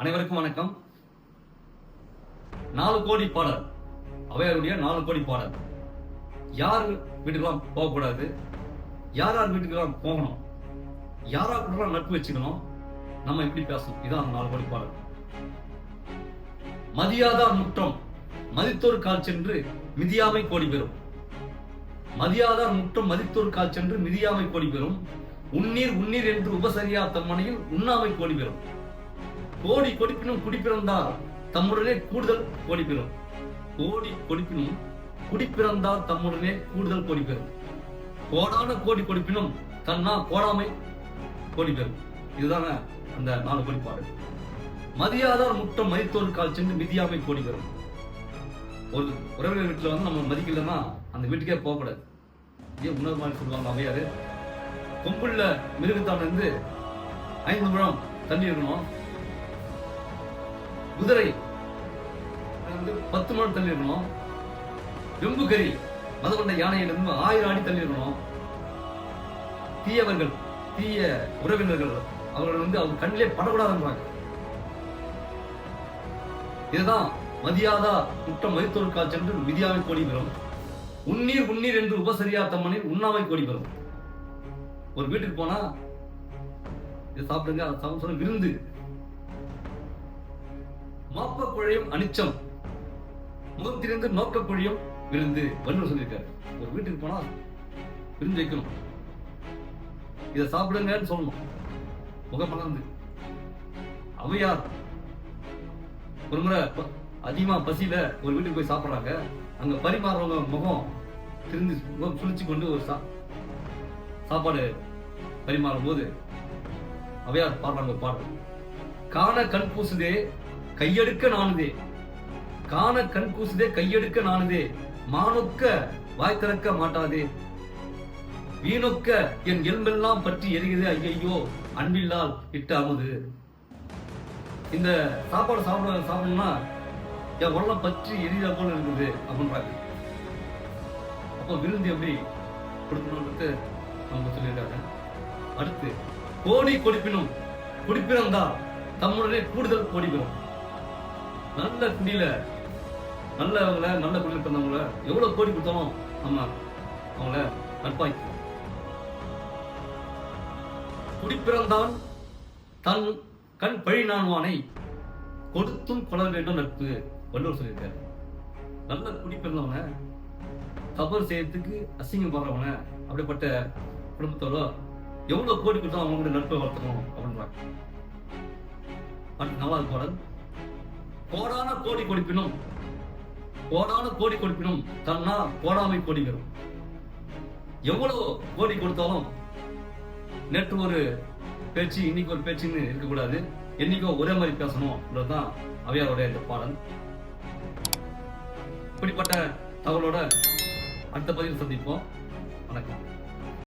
அனைவருக்கும் வணக்கம். நாலு கோடி பாடல். அவையாருடைய நாலு கோடி பாடல். யார் வீட்டுக்கெல்லாம் போகக்கூடாது? யார் யார் வீட்டுக்கெல்லாம் போகணும்? யாரா கூட நட்பு வச்சுக்கணும்? நம்ம எப்படி பேசணும்? இதான் அந்த நாலு கோடி பாடல். மதியாதார் முற்றம். மதித்தோர் கால் சென்று மிதியாமை கோடி பெறும். மதியாதார் முற்றம் மதித்தோர் கால் சென்று மிதியாமை கோடி பெறும். உன்னீர் உன்னீர் என்று உபசரியா தம்மனையில் உண்ணாமை கோடி பெறும். கோடி கொடுப்பினும் குடிப்பிறந்தார் தம்முடனே கூடுதல் கோடி பெறும் கோடி கொடுப்பினும் குடிப்பிறந்தார் தம்முடனே கூடுதல் கோடி பெறும் கோடான கோடி கொடுப்பினும் தன்னா கோடாமை கோடி பெறும் இதுதானே அந்த நாலு கோடிப்பாடு. மதியாதார் முட்டம் மதித்தோர் கால் சென்று மிதியாமை கோடி பெறும் ஒரு உறவினர் வீட்டில் வந்து நம்ம மதிக்கலன்னா அந்த வீட்டுக்கே போகக்கூடாது. ஏன் உணவு மாதிரி சொல்லுவாங்க அவையாரு கொம்புள்ள மிருகத்தான் இருந்து ஐந்து முழம் தண்ணி இருக்கணும் குதிரை வந்து பத்து முழம் தள்ளி இருக்கணும் வெம்பு கறி மதகொண்ட யானையிலிருந்து ஆயிரம் அடி தள்ளி இருக்கணும் தீயவர்கள் தீய உறவினர்கள் அவர்கள் வந்து அவங்க கண்ணிலே படக்கூடாதுன்றாங்க. இதுதான் மதியாதா குற்றம் மதித்தோருக்கால் சென்று மிதியாவை கோடி பெறும். உன்னீர் உன்னீர் என்று உபசரியா தம்மனில் உண்ணாமை கோடி பெறும். ஒரு வீட்டுக்கு போனா இதை சாப்பிடுங்க அதை சாப்பிட விருந்து. மாப்ப குழையும் அனிச்சம். முகத்திலிருந்து நோக்க குழியும் விருந்து. வள்ளுவர் சொல்லியிருக்காரு. ஒரு வீட்டுக்கு போனா விருந்து வைக்கணும். இதை சாப்பிடுங்கன்னு சொல்லணும். முகம் மலர்ந்து. அவையார் ஒரு முறை அதிகமா பசியில ஒரு வீட்டுக்கு போய் சாப்பிடுறாங்க. அங்க பரிமாறுறவங்க முகம் திருந்து முகம் சுழிச்சு கொண்டு ஒரு சா சாப்பாடு பரிமாறும் போது அவையார் பாடுறாங்க பாடுறாங்க காண கண் பூசுதே கையெடுக்க நானுதே. காண கண் கூசுதே கையெடுக்க நானுதே. மானொக்க வாய் திறக்க மாட்டாதே. வீணொக்க என் எலும்பெல்லாம் பற்றி எரிகிறது ஐயையோ அன்பில்லால் இட்ட அமுது இந்த சாப்பாடு சாப்பிட சாப்பிடணும்னா என் உடலாம் பற்றி எரியுதா போல இருக்குது அப்படின்றாங்க. அப்போ விருந்து எப்படி கொடுக்கணும்ன்றது அவங்க சொல்லியிருக்காங்க. அடுத்து கோடி கொடுப்பினும் குடிப்பிறந்தா தம்முடனே கூடுதல் கோடி பெறும் நல்ல குடியில நல்லவங்கள நல்ல குடியில் பிறந்தவங்கள எவ்வளவு கோடி கொடுத்தாலும் நம்ம அவங்கள குடி குடிப்பிறந்தான் தன் கண் பழி நான்வானை கொடுத்தும் கொள்ள வேண்டும் நட்பு வள்ளுவர் சொல்லியிருக்காரு. நல்ல குடி பிறந்தவன தவறு செய்யறதுக்கு அசிங்கம் அசிங்கப்படுறவன அப்படிப்பட்ட குடும்பத்தோட எவ்வளவு கோடி கொடுத்தா அவங்க நட்பை வளர்த்தணும் அப்படின்றாங்க. அடுத்து நாலாவது பாடல் கோடான கோடி கொடுப்பினும் கோடான கோடி கொடுப்பினும் தன்னா கோடாமை கோடி பெறும். எவ்வளவு கோடி கொடுத்தாலும் நேற்று ஒரு பேச்சு இன்னைக்கு ஒரு பேச்சுன்னு இருக்கக்கூடாது. என்னைக்கோ ஒரே மாதிரி பேசணும்ன்றதுதான் அவையாருடைய இந்த பாடல். இப்படிப்பட்ட தகவலோட அடுத்த பதிவில் சந்திப்போம். வணக்கம்.